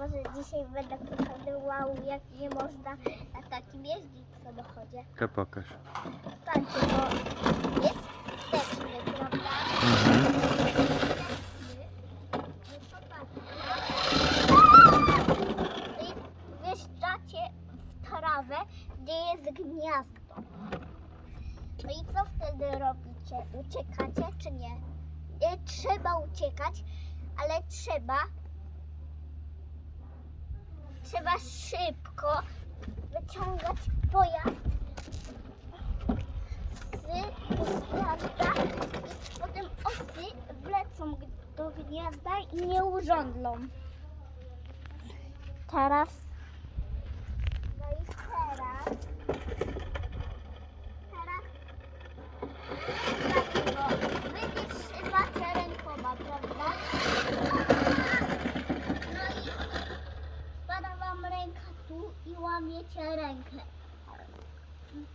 może dzisiaj będę pokazywał, jak nie można na takim jeździć w samochodzie. To pokaż. Patrzcie, bo jest wsteczny, prawda? I wjeżdżacie w trawę, gdzie jest gniazdo. No i co wtedy robicie? Uciekacie czy nie? Nie trzeba uciekać, ale trzeba trzeba szybko wyciągać pojazd z gniazda i potem osy wlecą do gniazda i nie urządlą. Teraz no i teraz teraz takiego wy nie trzymacie rękoma, prawda? No i spada wam ręka tu i łamiecie rękę.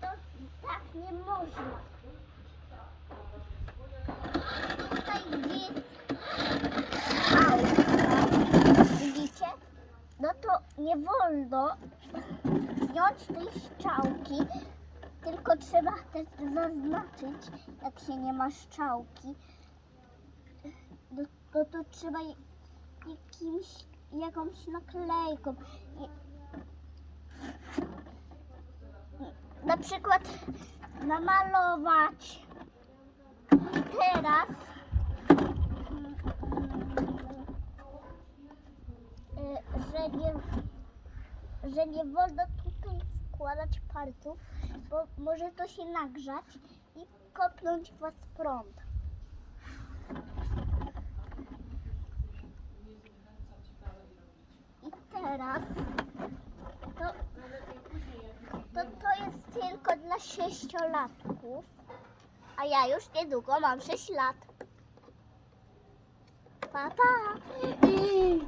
To tak nie można. Tutaj gdzie jest widzicie? No to nie wolno wziąć tej strzałki, tylko trzeba też zaznaczyć, jak się nie ma strzałki. No, no to trzeba jakimś, jakąś naklejką. Na przykład namalować. Teraz że nie, że nie wolno tutaj wkładać palców, bo może to się nagrzać i kopnąć was prąd. I teraz to to to jest tylko dla sześciolatków, a ja już niedługo mam 6 lat. Pa, pa.